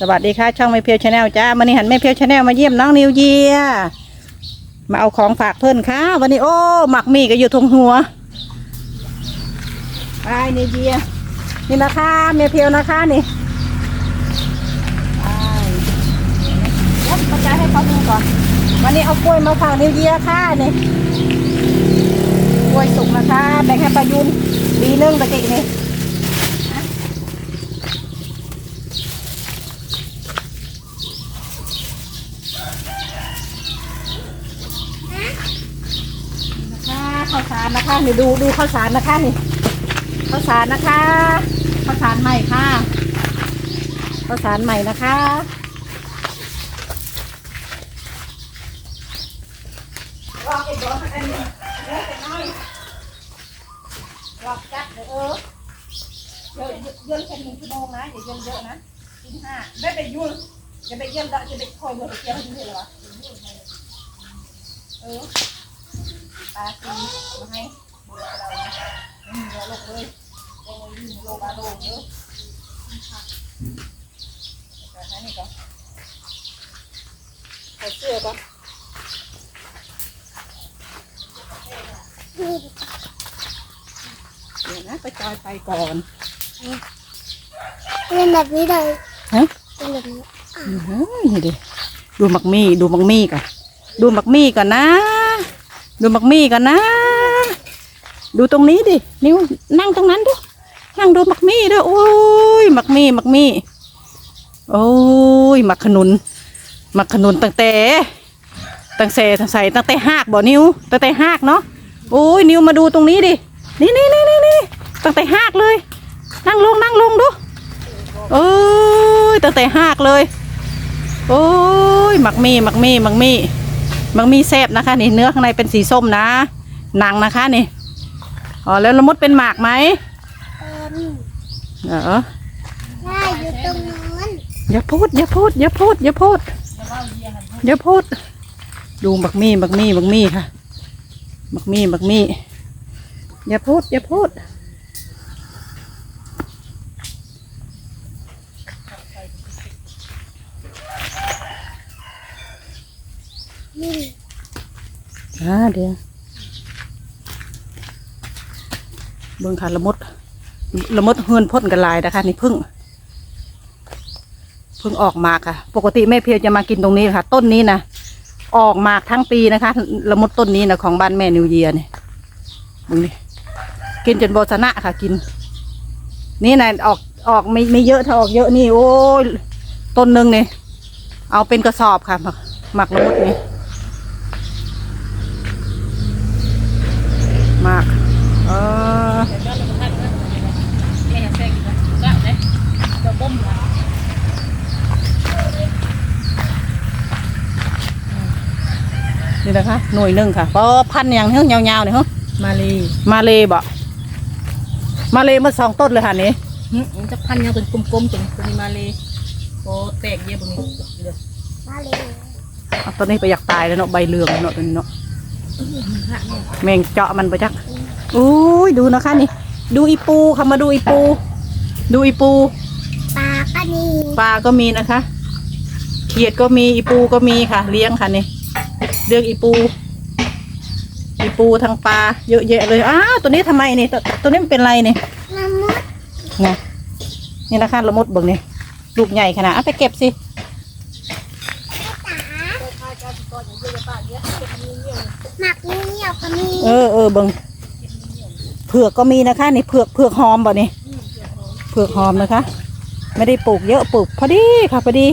สวัสดีค่ะช่องไม่เพียวชาแนลจ้าวันนี้หันไม่เพียวชาแนลมาเยี่ยมน้องนิวเยียมาเอาของฝากเพื่อนค่ะ วันนี้โอ้หมักมีก็อยู่ทงหัวไปนิวเยียนี่นะคะเมียเพียวนะคะนี่ไปยวกระจายให้เขาดูก่อนวันนี้เอากล้วยมาฝากนิวเยียค่ะนี่กล้วยสุกนะคะแบ่งให้ปลายุนดีนึงตะกี้นี่ ค่ะข้าวสาร นะคะนี่ดูดูข้าวสารนะคะนี่ข้าวสารนะคะข้าวสารใหม่ค่ะข้าวสารใหม่นะคะรอเก็บดอนนี้เยอะไปหน่อยรอบจัดเด้อเออเยอะเยอะแค่หนึ่งชั่วโมงนะอย่าเยอะเยอะนะชิ้นห้าไม่ไปยุ่งจะไปเยี่ยมดอกจะไปคอยเบอร์ไปเกี่ยวให้ดูเลยเหรอเออ ปลาซีมาให้บุญเรานะไม่มีเราลกเลยโอ้ยมีโลบาโลเยอะแต่ให้นี่ก่อนใส่เสื้อก่อนเดี๋ยวนะไปจอยไปก่อนเป็นแบบนี้เลยฮะเป็นแบบนี้อื้อหือนี่ดิดูหมักมี่ดูหมักมี่ก่อน ดูหมักมี่ก่อนนะ ดูหมักมี่ก่อนนะ ดูตรงนี้ดิ นิ้วนั่งตรงนั้นดู นั่งดูหมักมี่ด้วย โอ้ยหมักมี่หมักมี่ โอ้ยหมักขนุนหมักขนุนตั้งแต่ตั้งแต่ใส่ตั้งแต่หากบ่นิ้ว ตั้งแต่หากเนาะ โอ้ยนิ้วมาดูตรงนี้ดิ นี่นี่นี่นี่นี่ตั้งแต่หากเลย นั่งลงนั่งลงดู โอ้ยตั้งแต่หากเลย โอ้ยหมักมี่หมักมี่หมักมี่ หมักมี่แซ่บนะคะ นี่เนื้อข้างในเป็นสีส้มนะ หนังนะคะนี่อ๋อแล้วละมุดเป็นหมากไหมเป็นเออได้อยู่ตรงนู้นอย่าพูดอย่าพูดอย่าพูดอย่าพูดอย่าพูด ดูหมักมี่หมักมี่หมักมี่ค่ะหมักมี่หมักมี่อย่าพูดอย่าพูด อ่าเดี๋ยวเบิ่งค่ะละมุดละมุดเฮือนพ่นกันลายนะคะนี่พึ่งพิ่งออกมากค่ะ ปกติแม่เพียวจะมากินตรงนี้ค่ะ ต้นนี้นะออกหมากทั้งปีนะคะละมุดต้นนี้นะของบ้านแม่นิวเยียนี่มึงนี่กินจนโบสนะค่ะ กิน นี่นะออกออกไม่ไม่เยอะถ้าออกเยอะนี่โอ้ยต้นหนึ่งนี่เอาเป็นกระสอบค่ะหมักหมักละมุดนี่ มากเออ นี่นะคะหน่วยหนึ่งค่ะเพราะพันอย่างเฮ้ยยาวๆเนี่ยเฮ้ยมาเลยมาเลยบ่มาเลยมาสองต้นเลยค่ะนี่มันจะพันยังเป็นกลมๆจังตัวนี้มาเลยโอ้แตกเยอะตรงนี้เดี๋ยวมาเลยเอาต้นนี้ไปอยากตายแล้วเนาะใบเหลืองเนาะตัวนี้เนาะพระเนี่ยแมงเจาะมันไปจักอุ้ยดูนะคะนี่ ดูอีปูค่ะมาดูอีปู ดูอีปู ปลาก็มีปลาก็มีนะคะ เขียดก็มี อีปูก็มีค่ะ เลี้ยงค่ะนี่ เรื่องอีปู อีปูทางปลาเยอะแยะเลยอ้าวตัวนี้ทำไมนี่ตัวตัวนี้มันเป็นไรนี่น้ำมุดไงนี่นะคะละมดเบิ่งนี่ลูกใหญ่ขนาดเอาไปเก็บสิหมักนี่เหนียวก็มีเออเออเบิ่งเผือกก็มีนะคะนี่เผือกเผือกหอมบ่นี่เผือกหอมนะคะ ไม่ได้ปลูกเยอะปลูกพอดีค่ะพอดี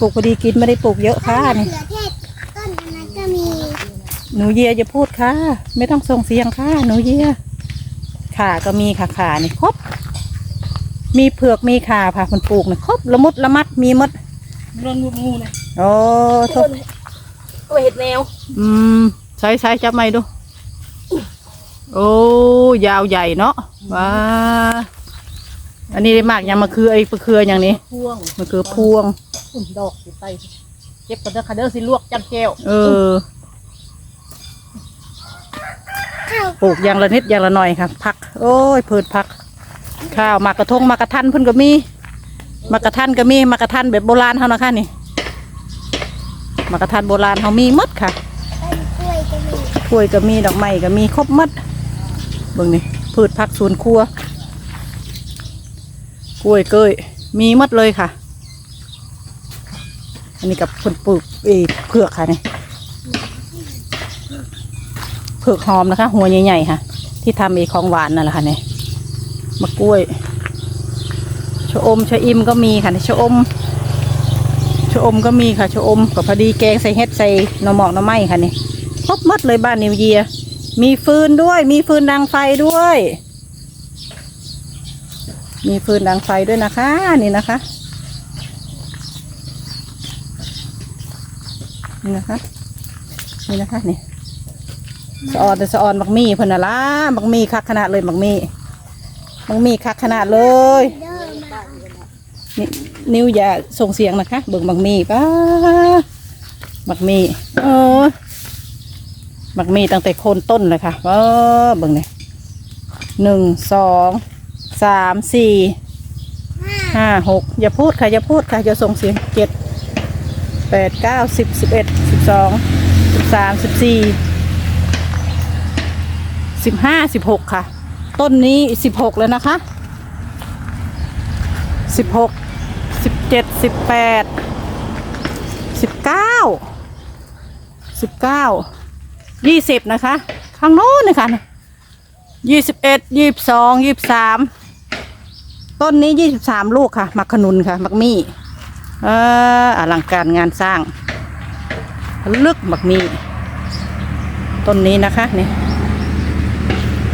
ปลูกพอดีกินไม่ได้ปลูกเยอะค่ะต้น นี่ มะเขือเทศต้นอันนั้นก็มี หนูเยียจะพูดค่ะ ไม่ต้องส่งเสียงค่ะหนูเยียขาก็มีค่ะขานี่ครบ มีเผือกมีขาค่ะคนปลูกนี่ครบละมุดละมัดมีหมดโดนงูงูนะโอ้ทุกตัวเห็ดแนว อืมใช้ใช้จับไม่ดู โอ้ยาวใหญ่เนาะว้าอันนี้ได้มากยังมาคือไอ้มะเขืออย่างนี้พ่วงมะเขือพวงอุ่นดอกอยู่ใต้เก็บกันเด้อค่ะเด้อสิลวกจันแก้วเออ ข้าว ปลูกอย่างละนิดอย่างละหน่อยค่ะผัก โอ้ยพืชผัก ข้าวมากระทงมากระทันเพิ่นก็มีมักกะทันก็มีมักกะทันแบบโบราณเฮานะคะนี่มักกะทันโบราณเฮามีหมดค่ะต้นกล้วยก็มีดอกไม้ก็มีครบหมดเบิ่งนี่พืชผักสวนครัวกล้วยเกยมีหมดเลยค่ะ อันนี้กับคนปลูกเออเผือกค่ะนี่ ผือกหอมนะคะ หัวใหญ่ๆค่ะ ที่ทำเองของหวานนั่นแหละค่ะเนี่ยมะกล้วยชะอมชะอิมก็มีค่ะนี่ชะอมชะอมก็มีค่ะชะอมกับพอดีแกงใส่เห็ดใส่หน่อหมอกหน่อไม้ค่ะนี่ครบหมดเลยบ้านนิวเยีย มีฟืนด้วย มีฟืนดังไฟด้วย มีฟืนดังไฟด้วยนะคะนี่นะคะนี่นะคะนี่นะคะนี่ สะออนแต่สะออนมักมี่เพิ่นน่ะล่ะมักมี่คักขนาดเลยมักมี่มักมี่คักขนาดเลยนนิ้วอย่าส่งเสียงนะคะเบิ่งมักมี่ป้ามักมี่โอ้ยมักมี่ตั้งแต่โคนต้นเลยค่ะว้าเบิ่งนี่หนึ่งสองสามสี่ห้าหกอย่าพูดค่ะอย่าพูดค่ะอย่าส่งเสียงเจ็ดแปดเก้าสิบสิบเอ็ดสิบสองสิบสามสิบสี่ สิบห้าสิบหกค่ะ ต้นนี้สิบหกแล้วนะคะสิบหกสิบเจ็ดสิบแปดสิบเก้าสิบเก้ายี่สิบนะคะ ข้างโน้นนะคะยี่สิบเอ็ดยี่สิบสองยี่สิบสามต้นนี้ยี่สิบสามลูกค่ะ มักขนุนค่ะ มักมี่เอออลังการงานสร้าง ลึกมักมี่ต้นนี้นะคะนี่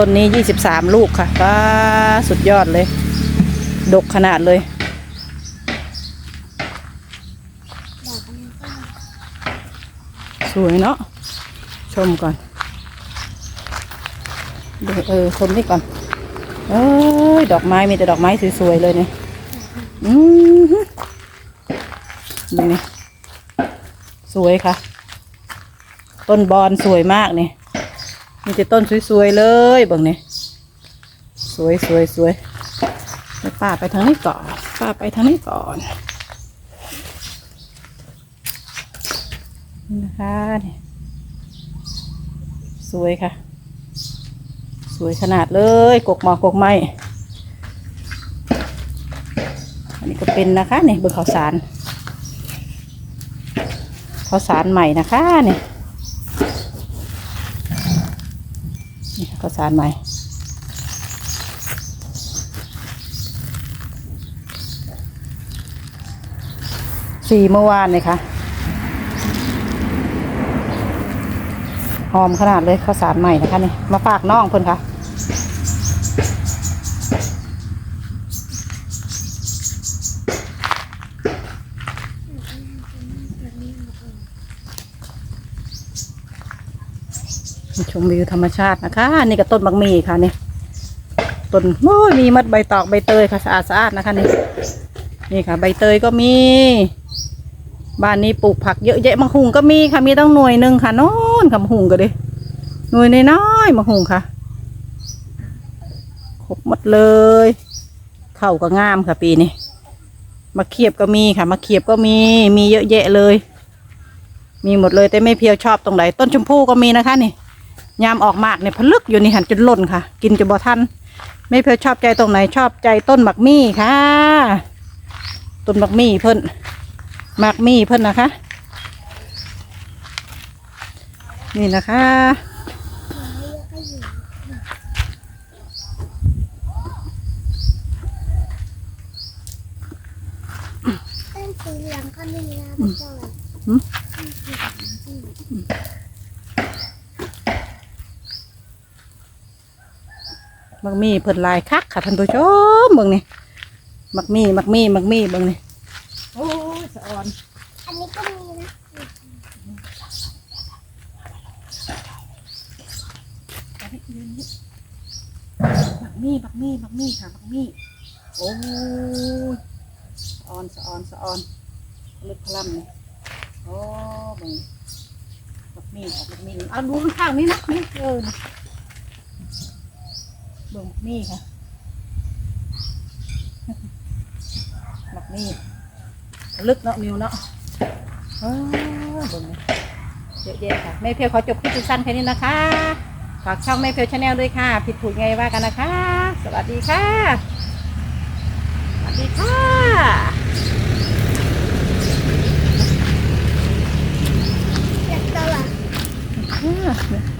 ต้นนี้ยี่สิบสามลูกค่ะก็สุดยอดเลย ดกขนาดเลย สวยเนาะ ชมก่อนเดี๋ยวเออชมนี่ก่อน เอ้ย ดอกไม้มีแต่ดอกไม้สวยๆเลยเนี่ยอือดูนี่สวยค่ะ ต้นบอนสวยมากเนี่ย มีแต่ต้นสวยๆเลยบิ่งเนี่ยสวยสวยสวยเดี๋ยวป้าไปทางนี้ก่อน ป้าไปทางนี้ก่อนนะคะนี่สวยค่ะ สวยขนาดเลยกกหมอกกกไม้อันนี้ก็เป็นนะคะนี่เบนข้าวสารข้าวสารใหม่นะคะนี่นี่ ข้าวสารใหม่สี่เมื่อวานเลยค่ะหอมขนาดเลยข้าวสารใหม่นะคะนี่มาฝากน้องเพื่อนค่ะ ชมวิวธรรมชาตินะคะ นี่ก็ต้นบักมีค่ะนี่ต้นโอ้ยมีมัดใบตอกใบเตยค่ะสะอาดสะอาดนะคะนี่นี่ค่ะ ใบเตยก็มี บ้านนี้ปลูกผักเยอะแยะมะฮุงก็มีค่ะมีตั้งหน่วยหนึ่งค่ะโน่นค่ะมะฮุงก็ดิหน่วยน้อยๆมะฮุงค่ะครบหมดเลยเข้าก็งามค่ะปีนี้มะเขียบก็มีค่ะมะเขียบก็มีมีเยอะแยะเลย มีหมดเลยแต่ไม่เพียวชอบตรงไหนต้นชมพู่ก็มีนะคะนี่ ยามออกมากเนี่ยพลึกอยู่นี่หันจนล่นค่ะ กินจะบ่ทันไม่เพื่อชอบใจตรงไหนชอบใจต้นหมักมี่ค่ะ ต้นหมักมี่เพิ่นหมักมี่เพิ่นนะคะ นี่นะคะ ต้นสีเหลืองก็มีนะพี่จอย อืม ห มักมีเพิ่นลายคักค่ะท่านผู้ชมเบิ่งนี่มักมีมักมีมักมีเบิ่งนี่โอ้ยสะออน อันนี้ก็มีนะบักมี่บักมี่บักมี่ค่ะบักมี่โอ้ยสะออนสะออนสะออนลึกพลัมเลยโอ้เบังบักมี่บักมี่เอาดูข้างนี้นะนี่เออ ลงนี่ค่ะแบบนี้ลึกเนาะนิวเนาะเออบนนี้เยอะแยะค่ะแม่เพียวขอจบคลิปสั้นแค่นี้นะคะฝากช่องแม่เพียวชาแนลด้วยค่ะ ผิดถูกไงว่ากันนะคะ สวัสดีค่ะ สวัสดีค่ะ嗯。